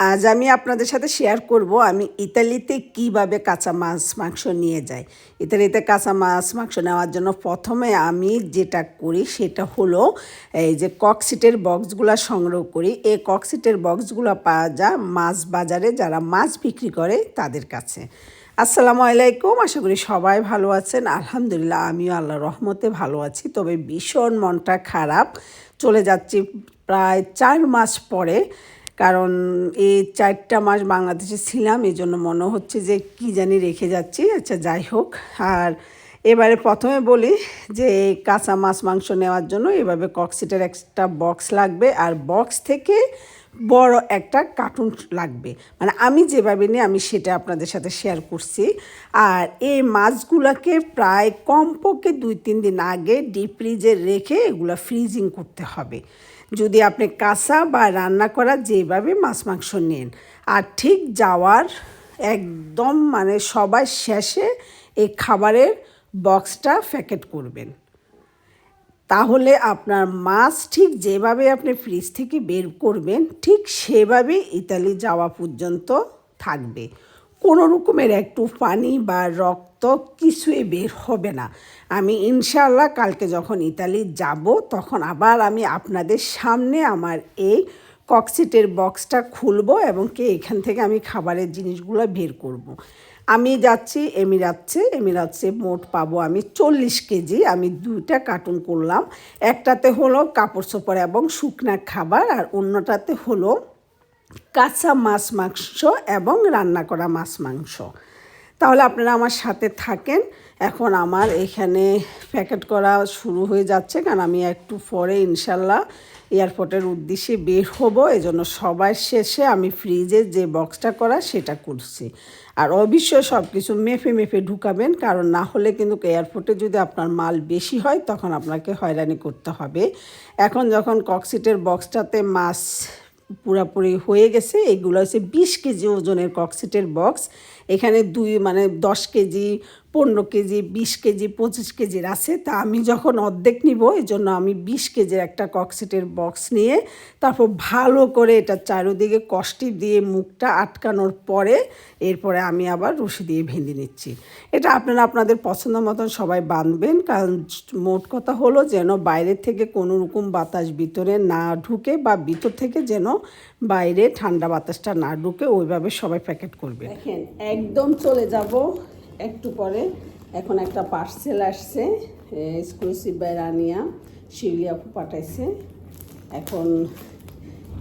আজ আমি আপনাদের সাথে শেয়ার করব আমি ইতালিতে কীভাবে কাঁচা মাছ, মাংস নিয়ে যাই। ইতালিতে কাঁচা মাছ, মাংস নেওয়ার জন্য প্রথমে আমি যেটা করি সেটা হলো এই যে ককসিটের বক্সগুলো সংগ্রহ করি। এই ককসিটের বক্সগুলো পাওয়া যায় মাছ বাজারে, যারা মাছ বিক্রি করে তাদের কাছে। আসসালামু আলাইকুম, আশা করি সবাই ভালো আছেন। আলহামদুলিল্লাহ, আমিও আল্লাহ রহমতে ভালো আছি। তবে ভীষণ মনটা খারাপ। চলে যাচ্ছি প্রায় চার মাস পরে। কারণ এই চারটা মাস বাংলাদেশে ছিলাম, এই জন্য মনে হচ্ছে যে কি জানি রেখে যাচ্ছি। আচ্ছা যাই হোক। আর এবারে প্রথমে বলি যে কাঁচা মাছ, মাংস নেওয়ার জন্য এভাবে কক্সিটের একটা বক্স লাগবে। আর বক্স থেকে বড় একটা কার্টুন লাগবে। মানে আমি যেভাবে নিই, আমি সেটা আপনাদের সাথে শেয়ার করছি। আর এই মাছগুলোকে প্রায় কমপক্ষে দুই, তিন দিন আগে ডিপ ফ্রিজে রেখে এগুলো ফ্রিজিং করতে হবে। যদি আপনি কাঁচা বা রান্না করা যেভাবে মাছ মাংস নেন। আর ঠিক যাওয়ার একদম মানে সবার শেষে এই খাবারের বক্সটা প্যাকেট করবেন। তাহলে আপনার মাছ ঠিক যেভাবে আপনি ফ্রিজ থেকে বের করবেন, ঠিক সেভাবেই ইতালি যাওয়া পর্যন্ত থাকবে। কোনো রকমের একটু পানি বা রক্ত কিছুই বের হবে না। আমি ইনশাল্লাহ কালকে যখন ইতালি যাব, তখন আবার আমি আপনাদের সামনে আমার এই ককসিটের বক্সটা খুলব এবং কি এখান থেকে আমি খাবারের জিনিসগুলো বের করব। আমি যাচ্ছি এমিরাচ্ছে এমিরাচ্ছে মোট পাবো আমি চল্লিশ কেজি। আমি দুইটা কার্টুন করলাম। একটাতে হলো কাপড় চোপড় এবং শুকনা খাবার আর অন্যটাতে হলো কাঁচা মাছ মাংস এবং রান্না করা মাছ মাংস। তাহলে আপনারা আমার সাথে থাকেন। এখন আমার এখানে প্যাকেট করা শুরু হয়ে যাচ্ছে, কারণ আমি একটু পরে ইনশাল্লাহ এয়ারপোর্টের উদ্দেশ্যে বের হব। এজন্য সবার শেষে আমি ফ্রিজে যে বক্সটা করা সেটা করছি। আর অবশ্যই সব কিছু মেপে মেপে ঢুকাবেন, কারণ না হলে কিন্তু এয়ারপোর্টে যদি আপনার মাল বেশি হয়, তখন আপনাকে হয়রানি করতে হবে। এখন যখন কক্সিটের বক্সটাতে মাছ পুরাপুরি হয়ে গেছে। এগুলো হচ্ছে বিশ কেজি ওজনের কক্সিটের বক্স এখানে দুই মানে দশ কেজি, পনেরো কেজি, বিশ কেজি, পঁচিশ কেজির আছে। তা আমি যখন অর্ধেক নিব এই জন্য আমি বিশ কেজির একটা কক্সিটের বক্স নিয়ে তারপর ভালো করে এটা চারিদিকে কষ্টি দিয়ে মুখটা আটকানোর পরে এরপরে আমি আবার রশি দিয়ে ভেঙে নিচ্ছি। এটা আপনারা আপনাদের পছন্দ মতন সবাই বাঁধবেন, কারণ মোট কথা হলো যেন বাইরের থেকে কোনো রকম বাতাস ভিতরে না ঢুকে বা ভিতর থেকে যেন বাইরে ঠান্ডা বাতাসটা না ঢুকে ওইভাবে সবাই প্যাকেট করবে। দেখেন, একদম চলে যাব। একটু পরে এখন একটা পার্সেল আসছে এক্সক্লুসিভ বাই রানিয়া, শিউলি পাঠাইছে। এখন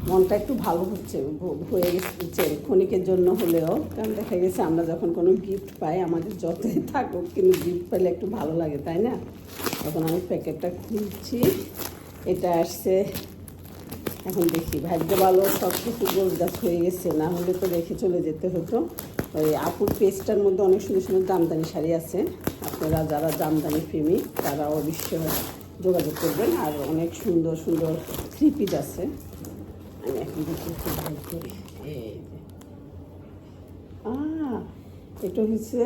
মনটা একটু ভালো হচ্ছে হয়ে গেছে ক্ষণিকের জন্য হলেও। কারণ দেখা গেছে আমরা যখন কোনো গিফট পাই, আমাদের যতই থাকুক, কিন্তু গিফট পেলে একটু ভালো লাগে, তাই না? এখন আমি প্যাকেটটা খুলছি। এটা আসছে এখন দেখি, ভাগ্য ভালো সব কিছু গোলগাছ হয়ে গেছে, না হলে তো রেখে চলে যেতে হতো। ওই আপুর পেজটার মধ্যে অনেক সুন্দর সুন্দর জামদানি শাড়ি আছে। আপনারা যারা জামদানি প্রেমী তারা অবশ্যই যোগাযোগ করবেন। আর অনেক সুন্দর সুন্দর থ্রি পিস আছে। আমি এখন দেখি ভালো করি। এটা হচ্ছে,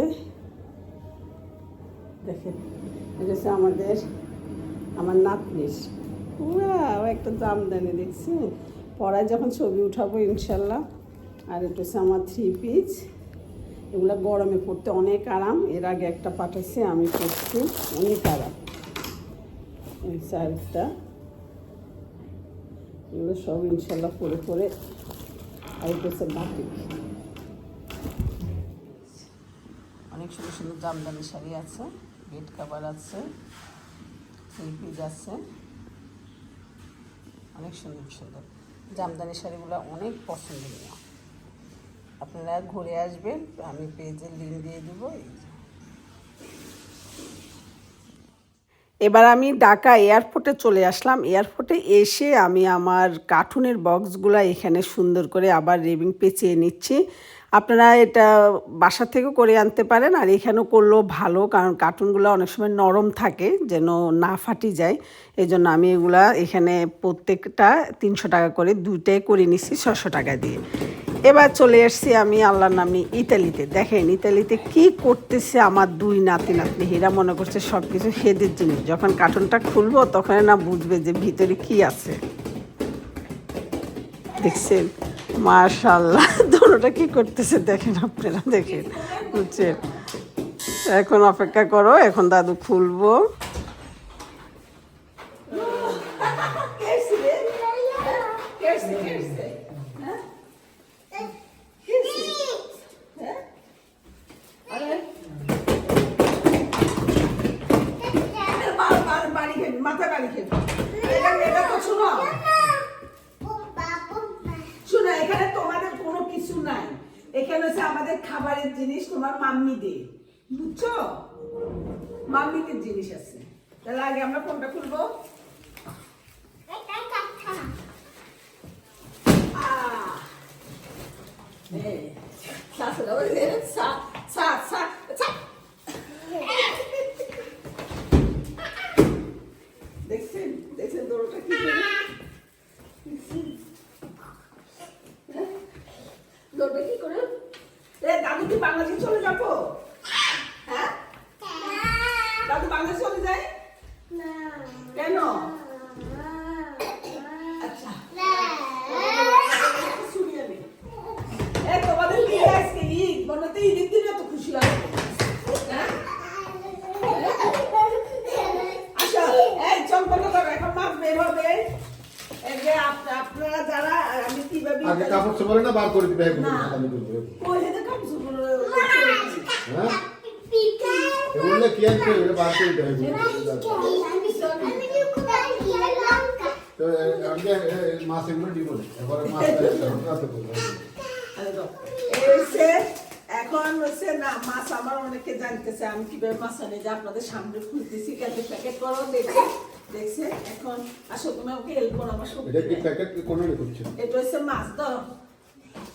দেখেন, এটা হচ্ছে আমাদের, আমার নাতনির ও একটা জামদানি, দেখছি। পড়ায় যখন ছবি উঠাবো, ইনশাল্লাহ। আর এটা হচ্ছে আমার থ্রি পিস এগুলো গরমে পড়তে অনেক আরাম। এর আগে একটা পাঠাইছে, আমি পড়ছি অনেক আরাম এই চারটা এগুলো সব ইনশাল্লাহ পরে পরে আর এটা হচ্ছে বাটিক অনেক সুন্দর সুন্দর জামদানি শাড়ি আছে। বেড কাভার আছে। থ্রি পিস আছে। অনেক সুন্দর সুন্দর। জামদানি শাড়িগুলো অনেক পছন্দনীয় আপনারা ঘুরে আসবেন, আমি পেজের লিঙ্ক দিয়ে দেবো এবার আমি ঢাকা এয়ারপোর্টে চলে আসলাম। এয়ারপোর্টে এসে আমি আমার কার্টুনের বক্সগুলো এখানে সুন্দর করে আবার রেবিং পেঁচিয়ে নিচ্ছি। আপনারা এটা বাসা থেকেও করে আনতে পারেন আর এখানেও করলেও ভালো, কারণ কার্টুনগুলো অনেক সময় নরম থাকে যেন না ফাটি যায়। এই জন্য আমি এগুলা এখানে প্রত্যেকটা তিনশো টাকা করে দুইটাই করে নিচ্ছি ছশো টাকা দিয়ে। এবার চলে এসেছি আমি আল্লাহর নামে ইতালিতে। দেখেন ইতালিতে কি করতেছে আমার দুই নাতি নাতনি হীরা মনে করছে সব কিছু হেদের জিনিস। যখন কার্টুনটা খুলবো তখন না বুঝবে যে ভিতরে কি আছে। দেখছেন? মার্শাল্লাহ দোনোটা কি করতেছে দেখেন আপনারা দেখেন বুঝছেন? এখন অপেক্ষা করো এখন দাদু খুলবো বাড়ি খেয়ে এটা তো শুনো শোনো এখানে তোমাদের কোনো কিছু নাই এখানে হচ্ছে আমাদের খাবারের জিনিস তোমার মাম্মি দে বুঝছ? মাম্মিদের জিনিস আছে। তাহলে আগে আমরা কোনটা খুলবো। দেখছেন? দেখছেন দৌড়টা কি করে? দৌড়টা কি করে? এ দাদু কি বাংলাদেশে চলে যাব? হ্যাঁ? দাদু বাংলাদেশে চলে যায়? কেন? আচ্ছা। শুনি আমি। এ তোমাদের বিয়ে আজকে ঈদ? মনে হতে ঈদের দিনে তো খুশি লাগে হ্যাঁ? আচ্ছা আপনারা যারা আমি কীভাবে আগে কাপড় চোপড়ে না বার করে দিবে। আমি করব ওই যে কাপড় চোপড় হ্যাঁ এগুলো কি আছে এটা বার করে দিবে তো আগে মাছ এগুলো দিব এবারে মাছ রাতে করব এই হচ্ছে এখন হচ্ছে না মাছ আমার অনেকে জানতেছে আমি কীভাবে মাছ আনি? যে আপনাদের সামনে খুঁজতেছি কেটে প্যাকেট করো দেখে। দেখছে এখন আসো তুমি আমাকে হেল্প করো আমার সব এটা কি প্যাকেট কোন করছে এটা হচ্ছে মাছ ধরো।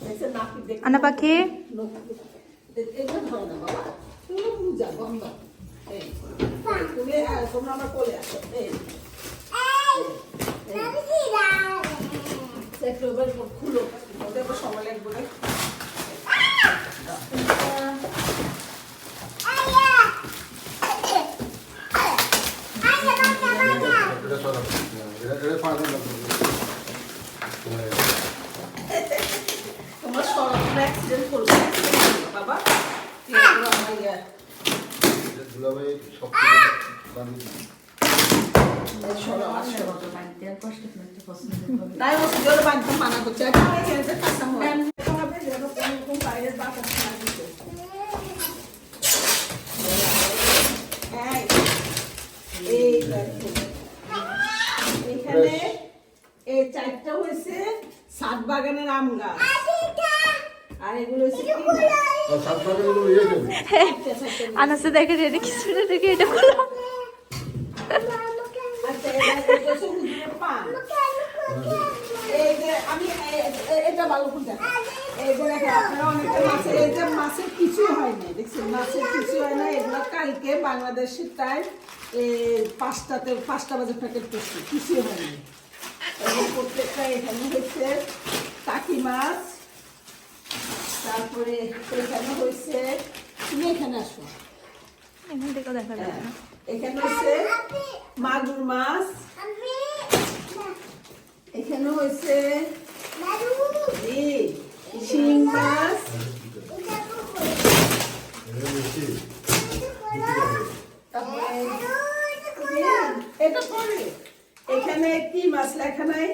দেখছে দেখে আনা পাখি? এটা ধরো না বাবা তুমি বুঝা এই তুমি তোমরা আমার কোলে আসো। এই খুলো। ওদের সময় লাগবে না এটা সরা এটা এটা পাঁচ তোমার সড়ক অ্যাক্সিডেন্ট করবে বাবা এগুলো আমার ইয়ে, দুলাভাই সব বান্ধি এই সড়ক, আর সড়ক। তাই ও সুযোগ বাঁধতে মানা করছে এখন এখানে যে কাঁচা হয়। হবে যেন কোনো রকম বাইরের বাতাস না এই এখানে এই চারটা হয়েছে সাত বাগানের আম গাছ। আনাসে দেখে রেডি কিছু না দেখে এটা খুলো। আচ্ছা, এটা- এটা যে আমি এটা ভালো করে দেখো। এই যে দেখো, আপনারা অনেকটা মাছের- কিছুই হয় দেখছেন? মাছের হয় নাই, এগুলো কালকে বাংলাদেশের টাইম পাঁচটাতে পাঁচটা বাজে প্যাকেট করছি কিছুই হয়নি এবং প্রত্যেকটা এখানে হচ্ছে টাকি মাছ তারপরে এখানে হয়েছে তুমি এখানে আসো। এখান থেকে দেখা যাবে হ্যাঁ, না এখানে হয়েছে মাগুর মাছ। এখানে হয়েছে এই শিং মাছ এটা বেশি তারপরে এটা পরে এখানে কি মাছ লেখা নাই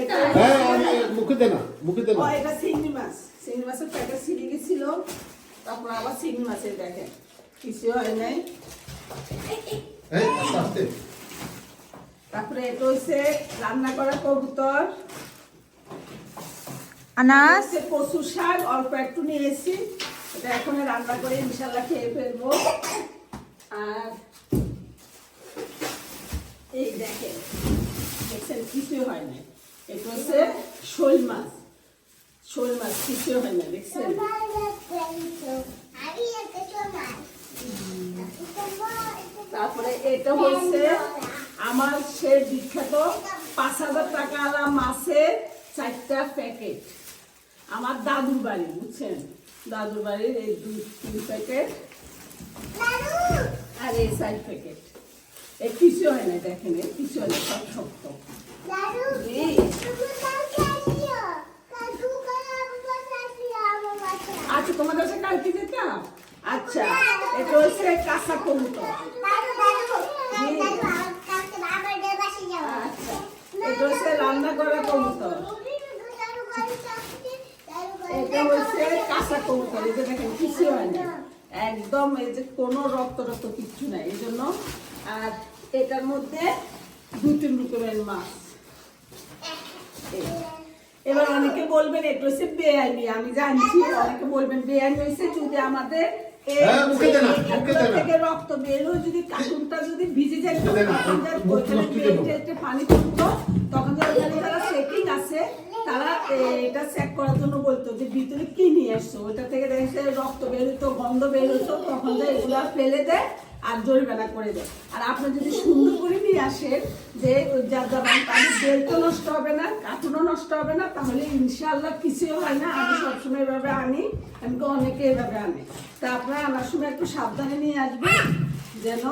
এটা হ্যাঁ আমি মুখে দে না মুখে দে ও না এটা চিংড়ি মাছ চিংড়ি মাছের প্যাকেট ছিঁড়ে গেছিল তারপর আবার চিংড়ি মাছের দেখেন কিছু হয় নাই তারপরে এটা হচ্ছে রান্না করা কবুতর আনাস আছে কচু শাক অল্প একটু নিয়েছি এটা এখন রান্না করে ইনশাল্লাহ খেয়ে ফেলব আর এই দেখেন দেখছেন কিছুই হয় না এটা হচ্ছে শোল মাছ শোল মাছ কিছুই হয় না দেখছেন? তারপরে এটা হচ্ছে আমার সে বিখ্যাত পাঁচ হাজার টাকা আলা মাছের চারটা প্যাকেট। আমার দাদুর বাড়ি বুঝছেন? দাদুর বাড়ির এই দুই তিন প্যাকেট আর এই চার প্যাকেট। এই কিছু হয় না দেখেন কিছু হয় না সব শক্ত। আচ্ছা তোমার কাছে কালকে যেতাম আচ্ছা এটা হচ্ছে কাঁচা কবুতর আচ্ছা এটা হচ্ছে রান্না করা কবুতর এটা হচ্ছে কাঁচা কবুতর এই যে দেখেন কিছু হয় না একদম এই যে কোনো রক্ত রক্ত কিচ্ছু নাই এই জন্য। আর এটার মধ্যে দু তিন রকমের মাছ। এবার অনেকে বলবেন এটা হচ্ছে বেআইনি। আমি জানছি অনেকে বলবেন বেআইনি হয়েছে যদি আমাদের হ্যাঁ, মুখে দে না, এই মুখে দে না। থেকে রক্ত বেরো যদি কার্টুনটা যদি ভিজে যায় পানি পড়তো তখন যারা সেটিং আছে তারা এটা চেক করার জন্য বলতো যে ভিতরে কি নিয়ে আসছো ওইটা থেকে দেখছে রক্ত বেরোতো গন্ধ বেরোতো তখন যা এগুলা ফেলে দেয়। আর জরিমানা করে দেয়। আর আপনি যদি সুন্দর করে নিয়ে আসেন যে যার যা যাবেন তাদের বেল্টও নষ্ট হবে না কার্টুনও নষ্ট হবে না তাহলে ইনশাল্লাহ কিছুই হয় না। আমি সবসময় এভাবে আনি আমি তো অনেকে এভাবে আনে। তা আপনারা আনার সময় একটু সাবধানে নিয়ে আসবেন যেন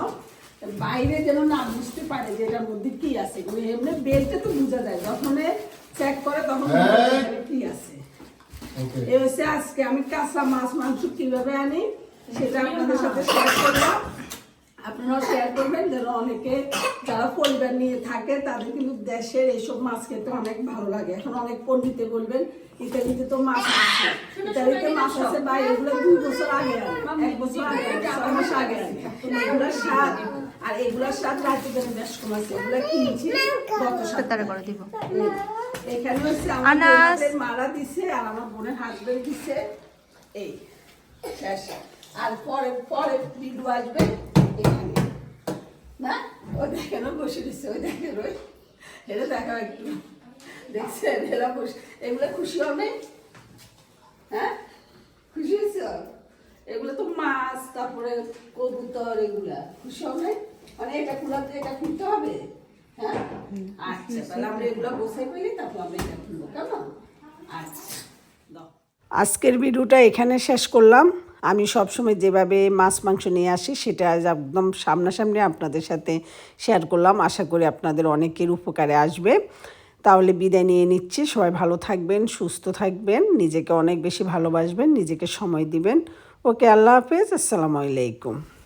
বাইরে যেন না বুঝতে পারে যে এটার মধ্যে কি আছে। এমনি বেলতে তো বোঝা যায় যখন চেক করে তখন কি আছে। এই হচ্ছে আজকে আমি কাঁচা মাছ মাংস কীভাবে আনি সেটা আপনাদের সাথে শেয়ার করলাম। আপনারাও শেয়ার করবেন যেন অনেকে যারা পরিবার নিয়ে থাকে তাদের কিন্তু দেশের এইসব মাছ খেতে অনেক ভালো লাগে। এখন অনেক পণ্ডিতে বলবেন ইতালিতে তো মাছ আছে। ইতালিতে মাছ আছে বা এগুলো দুই বছর আগে এক বছর আগে ছয় মাস আগে। এগুলোর স্বাদ আর এগুলোর স্বাদ রাজ্যে যেন বেশ কম আছে। এগুলো কিনছি গত সপ্তাহে। করে দিব। এখানে হচ্ছে আমার। মারা দিছে আর আমার বোনের হাজবেন্ড দিছে। এই শেষ। আর পরে পরে ভিডিও আসবে। এখানে না ও দেখেন বসে দিচ্ছে ওই দেখেন, ওই এটা দেখা একটু। দেখছেন? এরা বসে এগুলো খুশি হবে? হ্যাঁ? খুশি হয়েছ? এগুলো তো মাছ, তারপরে কবুতর, এগুলা। খুশি হবে? মানে এটা খোলাতে এটা খুলতে হবে? হ্যাঁ? আচ্ছা তাহলে আমরা এগুলো বসে পেলি তারপর এটা খুলবো কেমন? আচ্ছা আজকের ভিডিওটা এখানে শেষ করলাম। আমি সবসময় যেভাবে মাছ, মাংস নিয়ে আসি, সেটা একদম সামনাসামনি আপনাদের সাথে শেয়ার করলাম। আশা করি আপনাদের অনেকের উপকারে আসবে। তাহলে বিদায় নিয়ে নিচ্ছি। সবাই ভালো থাকবেন, সুস্থ থাকবেন, নিজেকে অনেক বেশি ভালোবাসবেন, নিজেকে সময় দিবেন। ওকে, আল্লাহ হাফেজ। আসসালামু আলাইকুম।